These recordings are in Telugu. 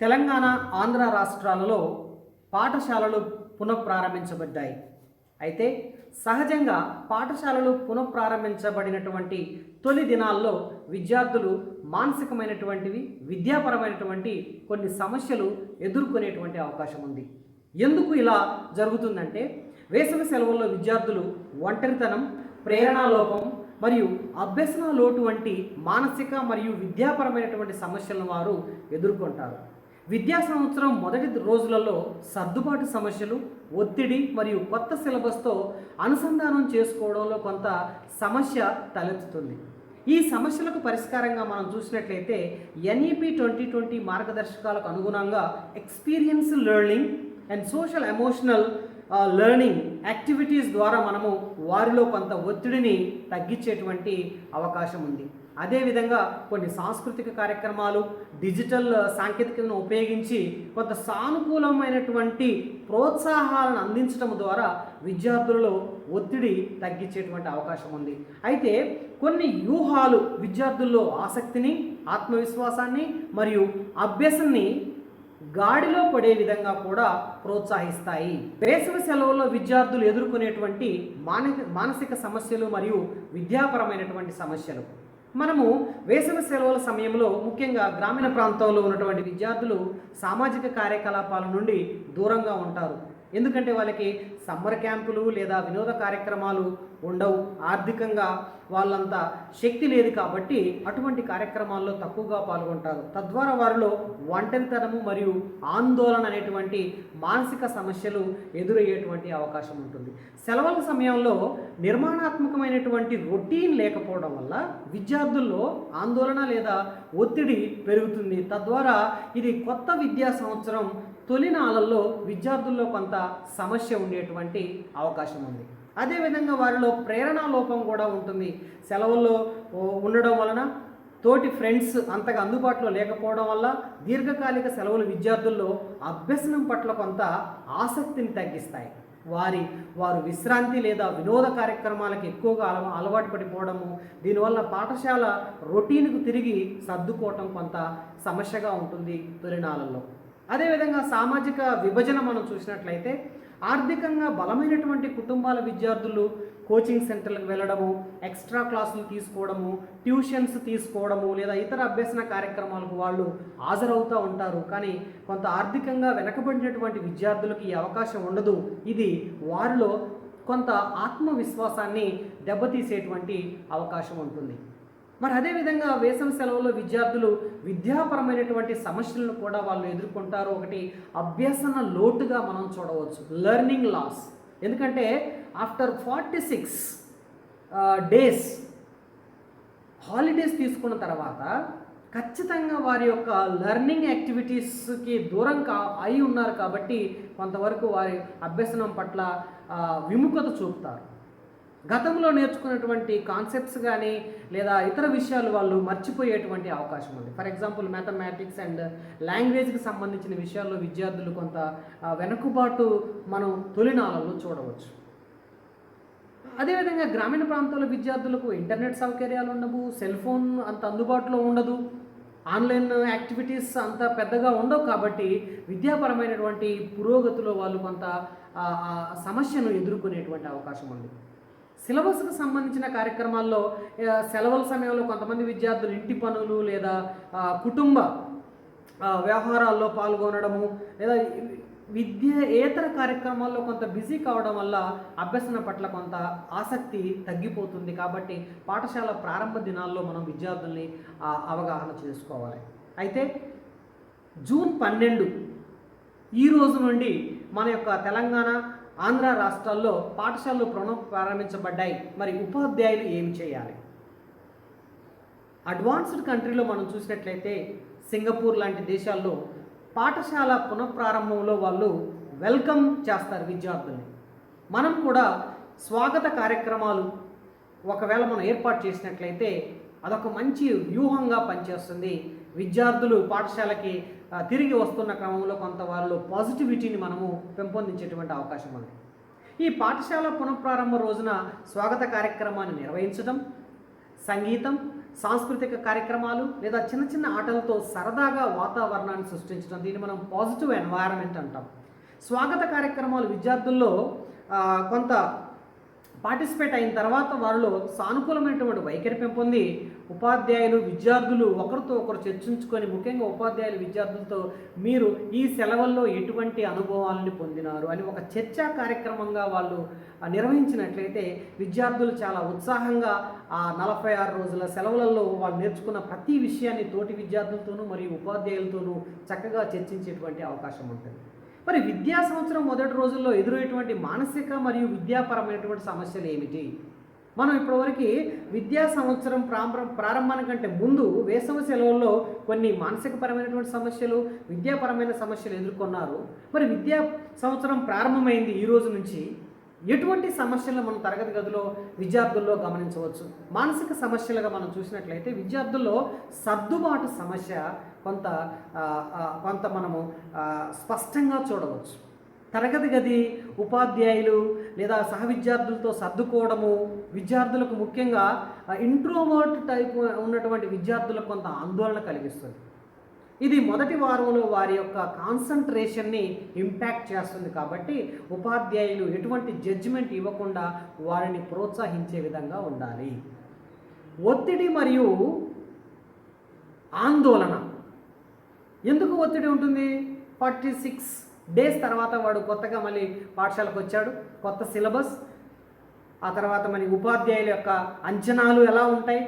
తెలంగాణ ఆంధ్ర రాష్ట్రాలలో పాఠశాలలు పునఃప్రారంభించబడ్డాయి. అయితే సహజంగా పాఠశాలలు పునఃప్రారంభించబడినటువంటి తొలి దినాల్లో విద్యార్థులు మానసికమైనటువంటివి విద్యాపరమైనటువంటి కొన్ని సమస్యలు ఎదుర్కొనేటువంటి అవకాశం ఉంది. ఎందుకు ఇలా జరుగుతుందంటే వేసవి సెలవుల్లో విద్యార్థులు ఒంటరితనం ప్రేరణాలోపం మరియు అభ్యసన లోటు వంటి మానసిక మరియు విద్యాపరమైనటువంటి సమస్యలను వారు ఎదుర్కొంటారు. విద్యా సంవత్సరం మొదటి రోజులలో సర్దుబాటు సమస్యలు ఒత్తిడి మరియు కొత్త సిలబస్తో అనుసంధానం చేసుకోవడంలో కొంత సమస్య తలెత్తుతుంది. ఈ సమస్యలకు పరిష్కారంగా మనం చూసినట్లయితే ఎన్ఈపి ట్వంటీ ట్వంటీ మార్గదర్శకాలకు అనుగుణంగా experience learning and social emotional learning activities ద్వారా మనము వారిలో కొంత ఒత్తిడిని తగ్గించేటువంటి అవకాశం ఉంది. అదేవిధంగా కొన్ని సాంస్కృతిక కార్యక్రమాలు డిజిటల్ సాంకేతికతను ఉపయోగించి కొంత సానుకూలమైనటువంటి ప్రోత్సాహాలను అందించడం ద్వారా విద్యార్థులలో ఒత్తిడి తగ్గించేటువంటి అవకాశం ఉంది. అయితే కొన్ని వ్యూహాలు విద్యార్థుల్లో ఆసక్తిని ఆత్మవిశ్వాసాన్ని మరియు అభ్యసన్ని గాడిలో పడే విధంగా కూడా ప్రోత్సహిస్తాయి. వేసవి సెలవుల్లో విద్యార్థులు ఎదుర్కొనేటువంటి మానసిక మానసిక సమస్యలు మరియు విద్యాపరమైనటువంటి సమస్యలు. మనము వేసవి సెలవుల సమయంలో ముఖ్యంగా గ్రామీణ ప్రాంతాల్లో ఉన్నటువంటి విద్యార్థులు సామాజిక కార్యకలాపాల నుండి దూరంగా ఉంటారు. ఎందుకంటే వాళ్ళకి సమ్మర్ క్యాంపులు లేదా వినోద కార్యక్రమాలు ఉండవు. ఆర్థికంగా వాళ్ళంతా శక్తి లేదు కాబట్టి అటువంటి కార్యక్రమాల్లో తక్కువగా పాల్గొంటారు. తద్వారా వారిలో ఒంటరితనము మరియు ఆందోళన అనేటువంటి మానసిక సమస్యలు ఎదురయ్యేటువంటి అవకాశం ఉంటుంది. సెలవుల సమయంలో నిర్మాణాత్మకమైనటువంటి రొటీన్ లేకపోవడం వల్ల విద్యార్థుల్లో ఆందోళన లేదా ఒత్తిడి పెరుగుతుంది. తద్వారా ఇది కొత్త విద్యా సంవత్సరం తొలినాళ్ళల్లో విద్యార్థుల్లో కొంత సమస్య ఉండేటువంటి అవకాశం ఉంది. అదేవిధంగా వారిలో ప్రేరణ లోపం కూడా ఉంటుంది. సెలవుల్లో ఉండడం వలన తోటి ఫ్రెండ్స్ అంతగా అందుబాటులో లేకపోవడం వల్ల దీర్ఘకాలిక సెలవులు విద్యార్థుల్లో అభ్యసనం పట్ల కొంత ఆసక్తిని తగ్గిస్తాయి. వారి వారు విశ్రాంతి లేదా వినోద కార్యక్రమాలకు ఎక్కువగా అలవా అలవాటు పడిపోవడము దీనివల్ల పాఠశాల రొటీన్కు తిరిగి సర్దుకోవటం కొంత సమస్యగా ఉంటుంది తొలినాళ్ళల్లో అదేవిధంగా సామాజిక విభజన మనం చూసినట్లయితే ఆర్థికంగా బలమైనటువంటి కుటుంబాల విద్యార్థులు కోచింగ్ సెంటర్లకు వెళ్ళడము ఎక్స్ట్రా క్లాసులు తీసుకోవడము ట్యూషన్స్ తీసుకోవడము లేదా ఇతర అభ్యసన కార్యక్రమాలకు వాళ్ళు హాజరవుతూ ఉంటారు. కానీ కొంత ఆర్థికంగా వెనకబడినటువంటి విద్యార్థులకు ఈ అవకాశం ఉండదు. ఇది వారిలో కొంత ఆత్మవిశ్వాసాన్ని దెబ్బతీసేటువంటి అవకాశం ఉంటుంది. మరి అదేవిధంగా వేసవి సెలవుల్లో విద్యార్థులు విద్యాపరమైనటువంటి సమస్యలను కూడా వాళ్ళు ఎదుర్కొంటారు. ఒకటి అభ్యసన లోటుగా మనం చూడవచ్చు. లెర్నింగ్ లాస్ ఎందుకంటే after forty six days holidays తీసుకున్న తర్వాత ఖచ్చితంగా వారి యొక్క లెర్నింగ్ యాక్టివిటీస్కి దూరం కా అయి ఉన్నారు కాబట్టి కొంతవరకు వారి అభ్యసనం పట్ల విముఖత చూపుతారు. గతంలో నేర్చుకున్నటువంటి కాన్సెప్ట్స్ కానీ లేదా ఇతర విషయాలు వాళ్ళు మర్చిపోయేటువంటి అవకాశం ఉంది. ఫర్ ఎగ్జాంపుల్ మ్యాథమెటిక్స్ అండ్ లాంగ్వేజ్కి సంబంధించిన విషయాల్లో విద్యార్థులు కొంత వెనుకబాటు మనం తొలినాలలో చూడవచ్చు. అదేవిధంగా గ్రామీణ ప్రాంతాల్లో విద్యార్థులకు ఇంటర్నెట్ సౌకర్యాలు ఉండవు సెల్ ఫోన్ అంత అందుబాటులో ఉండదు ఆన్లైన్ యాక్టివిటీస్ అంత పెద్దగా ఉండవు కాబట్టి విద్యాపరమైనటువంటి పురోగతిలో వాళ్ళు కొంత సమస్యను ఎదుర్కొనేటువంటి అవకాశం ఉంది. సిలబస్కు సంబంధించిన కార్యక్రమాల్లో సెలవుల సమయంలో కొంతమంది విద్యార్థులు ఇంటి పనులు లేదా కుటుంబ వ్యవహారాల్లో పాల్గొనడము లేదా విద్య ఏతర కార్యక్రమాల్లో కొంత బిజీ కావడం వల్ల అభ్యసన పట్ల కొంత ఆసక్తి తగ్గిపోతుంది కాబట్టి పాఠశాల ప్రారంభ దినాల్లో మనం విద్యార్థుల్ని అవగాహన చేసుకోవాలి. అయితే జూన్ పన్నెండు ఈ రోజు నుండి మన యొక్క తెలంగాణ ఆంధ్ర రాష్ట్రాల్లో పాఠశాలలు పునః ప్రారంభించబడ్డాయి. మరి ఉపాధ్యాయులు ఏమి చేయాలి? అడ్వాన్స్డ్ కంట్రీలో మనం చూసినట్లయితే సింగపూర్ లాంటి దేశాల్లో పాఠశాల పునఃప్రారంభంలో వాళ్ళు వెల్కమ్ చేస్తారు విద్యార్థుల్ని. మనం కూడా స్వాగత కార్యక్రమాలు ఒకవేళ మనం ఏర్పాటు చేసినట్లయితే అదొక మంచి వ్యూహంగా పనిచేస్తుంది. విద్యార్థులు పాఠశాలకి తిరిగి వస్తున్న క్రమంలో కొంత వాళ్ళు పాజిటివిటీని మనము పెంపొందించేటువంటి అవకాశం ఉంది. ఈ పాఠశాల పునఃప్రారంభ రోజున స్వాగత కార్యక్రమాన్ని నిర్వహించడం సంగీతం సాంస్కృతిక కార్యక్రమాలు లేదా చిన్న చిన్న ఆటలతో సరదాగా వాతావరణాన్ని సృష్టించడం దీన్ని మనం పాజిటివ్ ఎన్వైరన్మెంట్ అంటాం. స్వాగత కార్యక్రమాలు విద్యార్థుల్లో కొంత పార్టిసిపేట్ అయిన తర్వాత వారిలో సానుకూలమైనటువంటి వైఖరి పెంపొంది ఉపాధ్యాయులు విద్యార్థులు ఒకరితో ఒకరు చర్చించుకొని ముఖ్యంగా ఉపాధ్యాయులు విద్యార్థులతో మీరు ఈ సెలవుల్లో ఎటువంటి అనుభవాలను పొందినారు అని ఒక చర్చా కార్యక్రమంగా వాళ్ళు నిర్వహించినట్లయితే విద్యార్థులు చాలా ఉత్సాహంగా ఆ నలభై ఆరు రోజుల సెలవులలో వాళ్ళు నేర్చుకున్న ప్రతి విషయాన్ని తోటి విద్యార్థులతోనూ మరియు ఉపాధ్యాయులతోనూ చక్కగా చర్చించేటువంటి అవకాశం ఉంటుంది. మరి విద్యా సంవత్సరం మొదటి రోజుల్లో ఎదురయ్యేటువంటి మానసిక మరియు విద్యాపరమైనటువంటి సమస్యలు ఏమిటి? మనం ఇప్పటివరకు విద్యా సంవత్సరం ప్రారంభ ప్రారంభానికంటే ముందు వేసవి సెలవుల్లో కొన్ని మానసికపరమైనటువంటి సమస్యలు విద్యాపరమైన సమస్యలు ఎదుర్కొన్నారు. మరి విద్యా సంవత్సరం ప్రారంభమైంది ఈ రోజు నుంచి ఎటువంటి సమస్యలు మనం తరగతి గదిలో విద్యార్థుల్లో గమనించవచ్చు? మానసిక సమస్యలుగా మనం చూసినట్లయితే విద్యార్థుల్లో సర్దుబాటు సమస్య కొంత కొంత మనము స్పష్టంగా చూడవచ్చు. తరగతి గది ఉపాధ్యాయులు లేదా సహ విద్యార్థులతో సర్దుకోవడము. విద్యార్థులకు ముఖ్యంగా ఇంట్రోవర్ట్ టైప్ ఉన్నటువంటి విద్యార్థులకు కొంత ఆందోళన కలిగిస్తుంది. ఇది మొదటి వారంలో వారి యొక్క కాన్సన్ట్రేషన్ని ఇంపాక్ట్ చేస్తుంది కాబట్టి ఉపాధ్యాయులు ఎటువంటి జడ్జిమెంట్ ఇవ్వకుండా వారిని ప్రోత్సహించే విధంగా ఉండాలి. ఒత్తిడి మరియు ఆందోళన. ఎందుకు ఒత్తిడి ఉంటుంది? ఫార్టీ సిక్స్ డేస్ తర్వాత వాడు కొత్తగా మళ్ళీ పాఠశాలకు వచ్చాడు. కొత్త సిలబస్. ఆ తర్వాత మరి ఉపాధ్యాయుల యొక్క అంచనాలు ఎలా ఉంటాయి?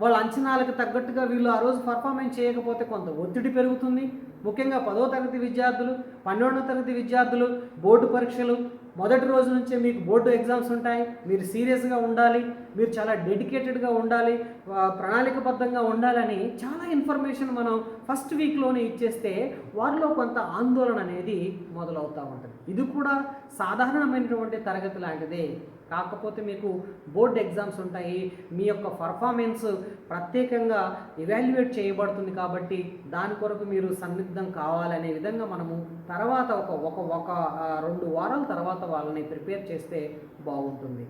వాళ్ళ అంచనాలకు తగ్గట్టుగా వీళ్ళు ఆ రోజు పర్ఫార్మెన్స్ చేయకపోతే కొంత ఒత్తిడి పెరుగుతుంది. ముఖ్యంగా పదో తరగతి విద్యార్థులు పన్నెండో తరగతి విద్యార్థులు బోర్డు పరీక్షలు మొదటి రోజు నుంచే మీకు బోర్డు ఎగ్జామ్స్ ఉంటాయి మీరు సీరియస్గా ఉండాలి మీరు చాలా డెడికేటెడ్గా ఉండాలి ప్రణాళికబద్ధంగా ఉండాలని చాలా ఇన్ఫర్మేషన్ మనం ఫస్ట్ వీక్లోనే ఇచ్చేస్తే వారిలో కొంత ఆందోళన అనేది మొదలవుతూ ఉంటుంది. ఇది కూడా సాధారణమైనటువంటి తరగతి లాంటిదే. కాకపోతే మీకు బోర్డ్ ఎగ్జామ్స్ ఉంటాయి మీ యొక్క పర్ఫార్మెన్స్ ప్రత్యేకంగా ఇవాల్యుయేట్ చేయబడుతుంది కాబట్టి దాని కొరకు మీరు సన్నిద్ధం కావాలనే విధంగా మనము తర్వాత ఒక ఒక ఒక రెండు వారాల తర్వాత వాళ్ళని ప్రిపేర్ చేస్తే బాగుంటుంది.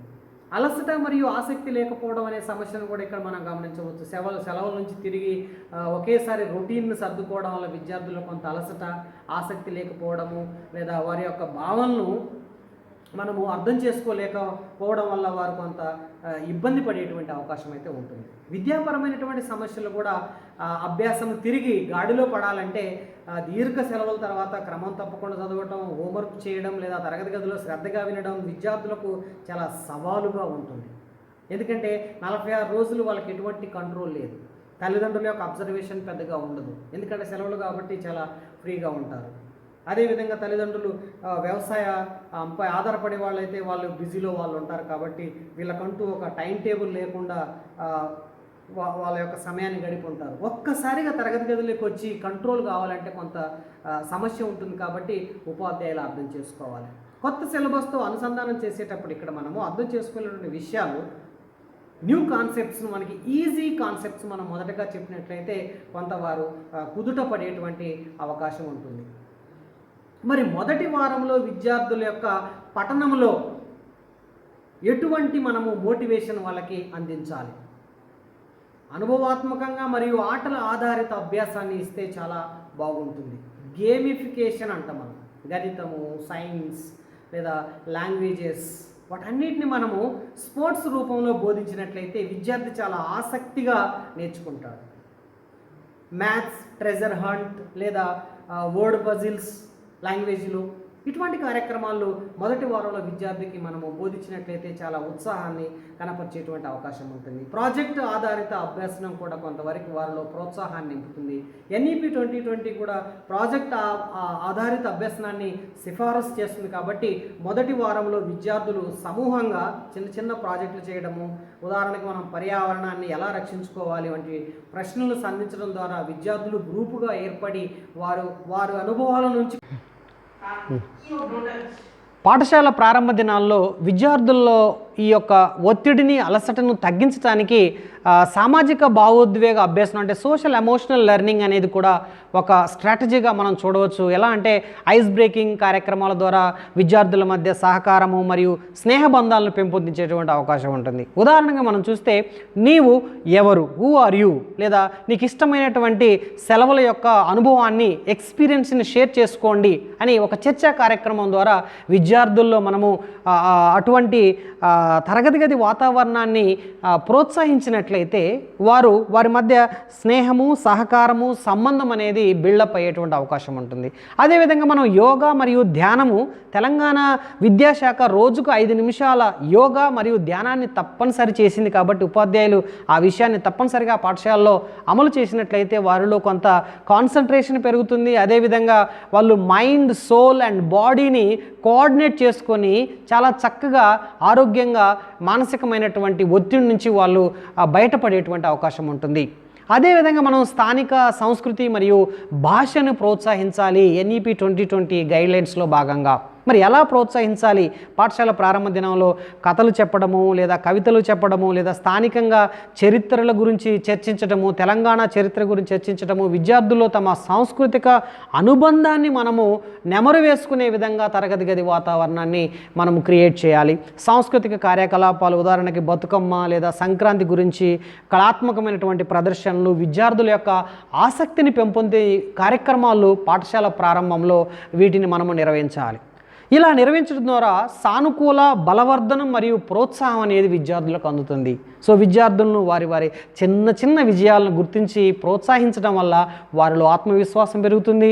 అలసట మరియు ఆసక్తి లేకపోవడం అనే సమస్యను కూడా ఇక్కడ మనం గమనించవచ్చు. సెలవు సెలవుల నుంచి తిరిగి ఒకేసారి రొటీన్ను సర్దుకోవడం వల్ల విద్యార్థుల్లో కొంత అలసట ఆసక్తి లేకపోవడము లేదా వారి యొక్క భావనను మనము అర్థం చేసుకోలేకపోవడం వల్ల వారు కొంత ఇబ్బంది పడేటువంటి అవకాశం అయితే ఉంటుంది. విద్యాపరమైనటువంటి సమస్యలు కూడా అభ్యాసం తిరిగి గాడిలో పడాలంటే దీర్ఘ సెలవుల తర్వాత క్రమం తప్పకుండా చదవటం హోంవర్క్ చేయడం లేదా తరగతి గదిలో శ్రద్ధగా వినడం విద్యార్థులకు చాలా సవాలుగా ఉంటుంది. ఎందుకంటే నలభై ఆరు రోజులు వాళ్ళకి ఎటువంటి కంట్రోల్ లేదు. తల్లిదండ్రుల యొక్క అబ్జర్వేషన్ పెద్దగా ఉండదు. ఎందుకంటే సెలవులు కాబట్టి చాలా ఫ్రీగా ఉంటారు. అదేవిధంగా తల్లిదండ్రులు వ్యవసాయ పై ఆధారపడే వాళ్ళైతే వాళ్ళు బిజీలో వాళ్ళు ఉంటారు కాబట్టి వీళ్ళకంటూ ఒక టైం టేబుల్ లేకుండా వాళ్ళ యొక్క సమయాన్ని గడిపి ఉంటారు ఒక్కసారిగా తరగతి గదిలోకి వచ్చి కంట్రోల్ కావాలంటే కొంత సమస్య ఉంటుంది కాబట్టి ఉపాధ్యాయులు అర్థం చేసుకోవాలి. కొత్త సిలబస్తో అనుసంధానం చేసేటప్పుడు ఇక్కడ మనము అర్థం చేసుకునేటువంటి విషయాలు న్యూ కాన్సెప్ట్స్ మనకి ఈజీ కాన్సెప్ట్స్ మనం మొదటగా చెప్పినట్లయితే కొంత వారు కుదుట పడేటువంటి అవకాశం ఉంటుంది. మరి మొదటి వారంలో విద్యార్థుల యొక్క పఠనంలో ఎటువంటి మనము మోటివేషన్ వాళ్ళకి అందించాలి? అనుభవాత్మకంగా మరియు ఆటల ఆధారిత అభ్యాసాన్ని ఇస్తే చాలా బాగుంటుంది. గేమిఫికేషన్ అంట మనం. గణితము సైన్స్ లేదా లాంగ్వేజెస్ వాటన్నిటిని మనము స్పోర్ట్స్ రూపంలో బోధించినట్లయితే విద్యార్థి చాలా ఆసక్తిగా నేర్చుకుంటాడు. మ్యాథ్స్ ట్రెజర్ హంట్ లేదా వర్డ్ పజిల్స్ లాంగ్వేజ్లు. ఇటువంటి కార్యక్రమాల్లో మొదటి వారంలో విద్యార్థికి మనము బోధించినట్లయితే చాలా ఉత్సాహాన్ని కనపరిచేటువంటి అవకాశం ఉంటుంది. ప్రాజెక్ట్ ఆధారిత అభ్యసనం కూడా కొంతవరకు వారిలో ప్రోత్సాహాన్ని నింపుతుంది. ఎన్ఈపి ట్వంటీ ట్వంటీ కూడా ప్రాజెక్ట్ ఆధారిత అభ్యసనాన్ని సిఫారసు చేస్తుంది కాబట్టి మొదటి వారంలో విద్యార్థులు సమూహంగా చిన్న చిన్న ప్రాజెక్టులు చేయడము ఉదాహరణకు మనం పర్యావరణాన్ని ఎలా రక్షించుకోవాలి వంటి ప్రశ్నలు సంధించడం ద్వారా విద్యార్థులు గ్రూపుగా ఏర్పడి వారు వారి అనుభవాల నుంచి పాఠశాల ప్రారంభ దినాల్లో విద్యార్థుల్లో ఈ యొక్క ఒత్తిడిని అలసటను తగ్గించడానికి సామాజిక భావోద్వేగ అభ్యాసం అంటే సోషల్ ఎమోషనల్ లెర్నింగ్ అనేది కూడా ఒక స్ట్రాటజీగా మనం చూడవచ్చు. ఎలా అంటే ఐస్ బ్రేకింగ్ కార్యక్రమాల ద్వారా విద్యార్థుల మధ్య సహకారము మరియు స్నేహ బంధాలను పెంపొందించేటువంటి అవకాశం ఉంటుంది. ఉదాహరణగా మనం చూస్తే నీవు ఎవరు? హూ ఆర్ యూ లేదా నీకు ఇష్టమైనటువంటి సెలవుల యొక్క అనుభవాన్ని ఎక్స్పీరియన్స్ని షేర్ చేసుకోండి అని ఒక చర్చా కార్యక్రమం ద్వారా విద్యార్థుల్లో మనము అటువంటి తరగతి గది వాతావరణాన్ని ప్రోత్సహించినట్లయితే వారు వారి మధ్య స్నేహము సహకారము సంబంధం అనేది బిల్డప్ అయ్యేటువంటి అవకాశం ఉంటుంది. అదేవిధంగా మనం యోగా మరియు ధ్యానము తెలంగాణ విద్యాశాఖ రోజుకు ఐదు నిమిషాల యోగా మరియు ధ్యానాన్ని తప్పనిసరి చేసింది కాబట్టి ఉపాధ్యాయులు ఆ విషయాన్ని తప్పనిసరిగా పాఠశాలలో అమలు చేసినట్లయితే వారిలో కొంత కాన్సన్ట్రేషన్ పెరుగుతుంది. అదేవిధంగా వాళ్ళు మైండ్ సోల్ అండ్ బాడీని కోఆర్డినేట్ చేసుకొని చాలా చక్కగా ఆరోగ్యంగా మానసికమైనటువంటి ఒత్తిడి నుంచి వాళ్ళు బయటపడేటువంటి అవకాశం ఉంటుంది. అదేవిధంగా మనం స్థానిక సంస్కృతి మరియు భాషను ప్రోత్సహించాలి ఎన్ఈపి ట్వంటీ ట్వంటీ గైడ్లైన్స్లో భాగంగా. మరి ఎలా ప్రోత్సహించాలి? పాఠశాల ప్రారంభ దినంలో కథలు చెప్పడము లేదా కవితలు చెప్పడము లేదా స్థానికంగా చరిత్రల గురించి చర్చించడము తెలంగాణ చరిత్ర గురించి చర్చించడము విద్యార్థుల్లో తమ సాంస్కృతిక అనుబంధాన్ని మనము నెమరు వేసుకునే విధంగా తరగతి గది వాతావరణాన్ని మనం క్రియేట్ చేయాలి. సాంస్కృతిక కార్యకలాపాలు ఉదాహరణకి బతుకమ్మ లేదా సంక్రాంతి గురించి కళాత్మకమైనటువంటి ప్రదర్శనలు విద్యార్థుల యొక్క ఆసక్తిని పెంపొందే కార్యక్రమాలు పాఠశాల ప్రారంభంలో వీటిని మనము నిర్వహించాలి. ఇలా నిర్వహించడం ద్వారా సానుకూల బలవర్ధనం మరియు ప్రోత్సాహం అనేది విద్యార్థులకు అందుతుంది. సో విద్యార్థులను వారి వారి చిన్న చిన్న విజయాలను గుర్తించి ప్రోత్సహించడం వల్ల వారిలో ఆత్మవిశ్వాసం పెరుగుతుంది.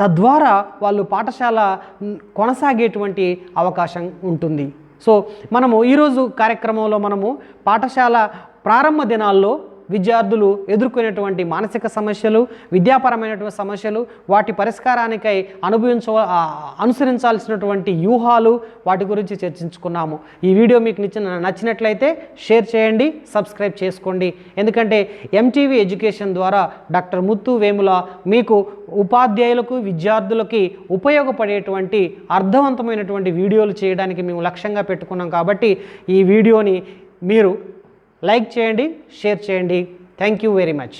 తద్వారా వాళ్ళు పాఠశాల కొనసాగేటువంటి అవకాశం ఉంటుంది. సో మనము ఈరోజు కార్యక్రమంలో మనము పాఠశాల ప్రారంభ దినాల్లో విద్యార్థులు ఎదుర్కొనేటువంటి మానసిక సమస్యలు విద్యాపరమైనటువంటి సమస్యలు వాటి పరిష్కారానికై అనుభవించ అనుసరించాల్సినటువంటి వ్యూహాలు వాటి గురించి చర్చించుకున్నాము. ఈ వీడియో మీకు నచ్చిన నచ్చినట్లయితే షేర్ చేయండి సబ్స్క్రైబ్ చేసుకోండి. ఎందుకంటే ఎంటీవీ ఎడ్యుకేషన్ ద్వారా డాక్టర్ ముత్తు వేముల మీకు ఉపాధ్యాయులకు విద్యార్థులకి ఉపయోగపడేటువంటి అర్థవంతమైనటువంటి వీడియోలు చేయడానికి మేము లక్ష్యంగా పెట్టుకున్నాం కాబట్టి ఈ వీడియోని మీరు లైక్ చేయండి షేర్ చేయండి. Thank you very much